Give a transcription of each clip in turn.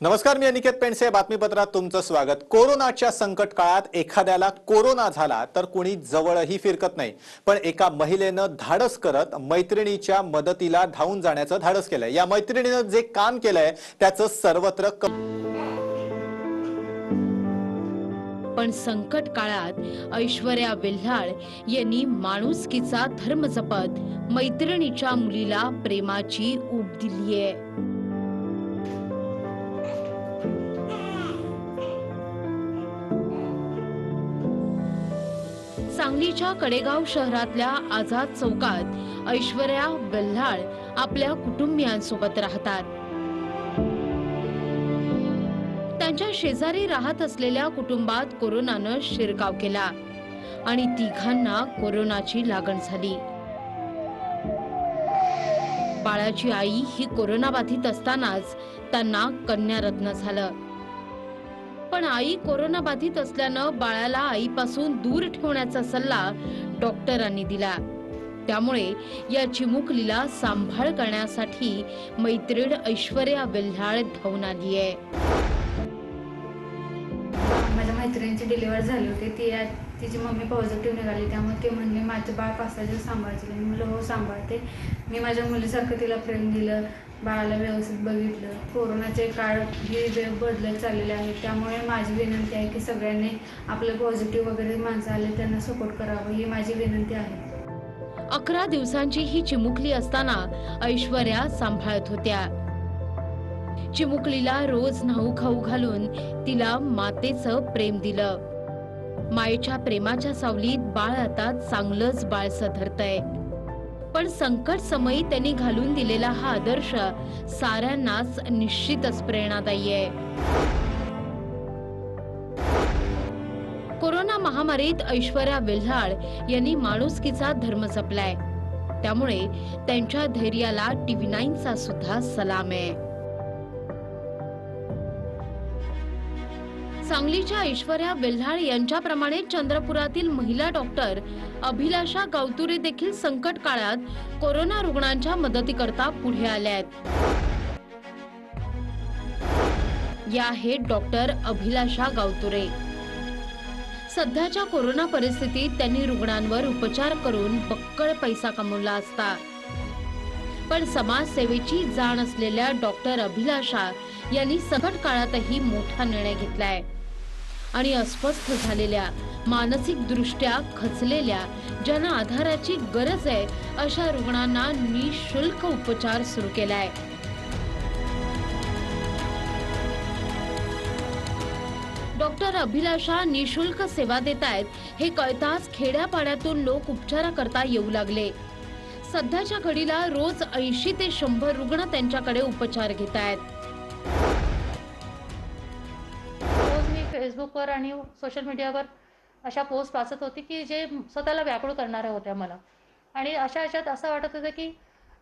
नमस्कार मी अनिकेत पेंडसे. बातमीपत्रात तुमचं स्वागत. कोरोनाच्या संकट काळात एखाद्याला कोरोना झाला तर कुणी जवळही फिरकत नाही. पण एका महिलेनं धाडस करत मैत्रिणीच्या मदतीला धावून जाण्याचं धाडस केलंय. या मैत्रिणीनं जे काम केलंय त्याचं सर्वत्र पण संकट काळात ऐश्वर्या वेल्हाळ यांनी माणुसकीचा धर्म जपत मैत्रिणीच्या मुलीला प्रेमाची ऊब दिलीये. सांगलीच्या कडेगाव शहरातल्या आझाद चौकात ऐश्वर्या बल्हाळ आपल्या कुटुंबियांसोबत राहतात. त्यांच्या शेजारी राहत असलेल्या कुटुंबात कोरोनानं शिरकाव केला आणि तिघांना कोरोनाची लागण झाली. बाळाची आई ही कोरोनाबाधित असतानाच त्यांना कन्यारत्न झालं. पण आई कोरोनाबाधित असल्यानं बाळाला आईपासून दूर ठेवण्याचा सल्ला डॉक्टरांनी दिला. त्यामुळे या चिमुकलीला सांभाळ करण्यासाठी मैत्रीण ऐश्वर्या वेल्हाळ धावून आली आहे मैत्रिणीची डिलिव्हर झाली होती. ती तिची मम्मी पॉझिटिव्ह निघाली. त्यामुळे ते म्हणले माझं बाळ पाच सहा सांभाळतील मी म्हणलं हो सांभाळते. मी माझ्या मुलीसारखं तिला प्रेम दिलं बाळाला व्यवस्थित बघितलं. कोरोनाचे काळ हे वेळ बदलत चाललेले आहे. त्यामुळे माझी विनंती आहे की सगळ्यांनी आपलं पॉझिटिव्ह वगैरे माणसं आले त्यांना सपोर्ट करावं. ही माझी विनंती आहे. अकरा दिवसांची ही चिमुकली असताना ऐश्वर्या सांभाळत होत्या. चिमुकलीला रोज न्हाऊ खाऊ घालून तिला मातेचं प्रेम दिलं. मायेच्या प्रेमाच्या सावलीत बाळ आता चांगलंच बाळस धरतय. पण संकट समयी त्यांनी घालून दिलेला हा आदर्श साऱ्यांनाच निश्चितच प्रेरणादायी आहे. कोरोना महामारीत ऐश्वर्या वेल्हाळ यांनी माणुसकीचा धर्म जपलाय. त्यामुळे त्यांच्या धैर्याला टीव्ही नाईनचा सुद्धा सलाम आहे. सांगलीच्या ऐश्वर्या बेल्हाळ यांच्याप्रमाणे चंद्रपुरातील महिला डॉक्टर अभिलाषा गावतुरे देखील संकट काळात कोरोना रुग्णांच्या मदतीकरता पुढे आल्या आहेत या आहेत डॉक्टर अभिलाषा गावतुरे सध्याच्या कोरोना परिस्थितीत त्यांनी रुग्णांवर उपचार करून बक्कळ पैसा कमवला असता. पण समाजसेवेची जाण असलेल्या डॉक्टर अभिलाषा यांनी संकट काळातही मोठा निर्णय घेतलाय. आणि अस्वस्थ झालेल्या मानसिक दृष्ट्या खचलेल्या ज्यांना आधाराची गरज आहे अशा रुग्णांना निशुल्क उपचार सुरू केलाय. डॉक्टर अभिलाषा निशुल्क सेवा देत आहेत हे कळताच खेड्यापाड्यातून लोक उपचाराकरता येऊ लागले. सध्याच्या घडीला रोज ऐंशी ते शंभर रुग्ण त्यांच्याकडे उपचार घेत आहेत फेसबुकवर आणि सोशल मीडियावर अशा पोस्ट वाचत होती की जे स्वतःला व्याकुळ करणाऱ्या होत्या मला. आणि अशा ह्याच्यात असं वाटत होतं की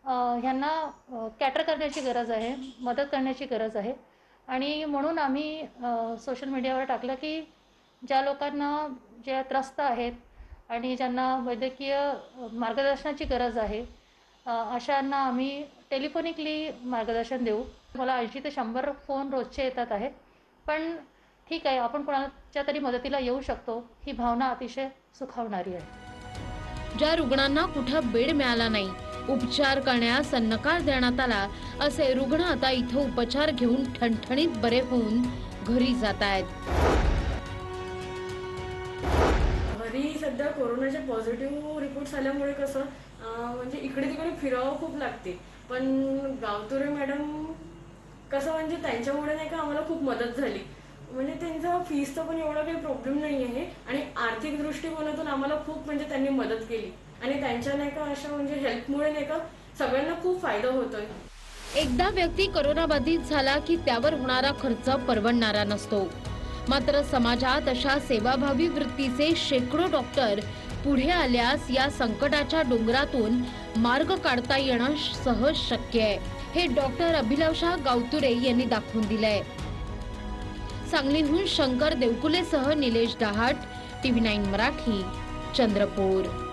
ह्यांना कॅटर करण्याची गरज आहे मदत करण्याची गरज आहे. आणि म्हणून आम्ही सोशल मीडियावर टाकलं की ज्या लोकांना ज्या त्रस्त आहेत आणि ज्यांना वैद्यकीय मार्गदर्शनाची गरज आहे अशांना आम्ही टेलिफोनिकली मार्गदर्शन देऊ. मला ऐंशी ते शंभर फोन रोजचे येतात आहे पण ठीक आहे आपण कोणाच्या तरी मदतीला येऊ शकतो. ही भावना अतिशय सुखावणारी आहे. ज्या रुग्णांना कुठं बेड मिळाला नाही उपचार करण्यास नकार देण्यात आला असे रुग्ण आता इथं उपचार घेऊन ठणठणीत बरे होऊन घरी जात आहेत. घरी सध्या कोरोनाचे पॉझिटिव्ह रिपोर्ट्स आल्यामुळे कसं म्हणजे इकडे तिकडे फिरावं खूप लागते. पण गावतुरे मॅडम कसं म्हणजे त्यांच्यामुळे नाही का आम्हाला खूप मदत झाली. म्हणजे त्यांचा फीसचा पण एवढा काही प्रॉब्लेम नाही आहे आणि आर्थिक दृष्टिकोनातून आम्हाला खूप म्हणजे त्यांनी मदत केली. आणि त्यांच्या नाही का अशा म्हणजे हेल्पमुळे नाही का सगळ्यांना खूप फायदा होतोय. एकदा व्यक्ती करोनाबाधित झाला की त्यावर होणारा खर्च परवडणारा नसतो. मात्र समाजात अशा सेवाभावी वृत्तीचे शेकडो डॉक्टर पुढे आल्यास या संकटाच्या डोंगरातून मार्ग काढता येणं सहज शक्य आहे. हे डॉक्टर अभिलाषा गावतुरे यांनी दाखवून दिलंय. सांगलीहून शंकर देवकुलेसह निलेश डहाट टीव्ही नाईन मराठी चंद्रपूर.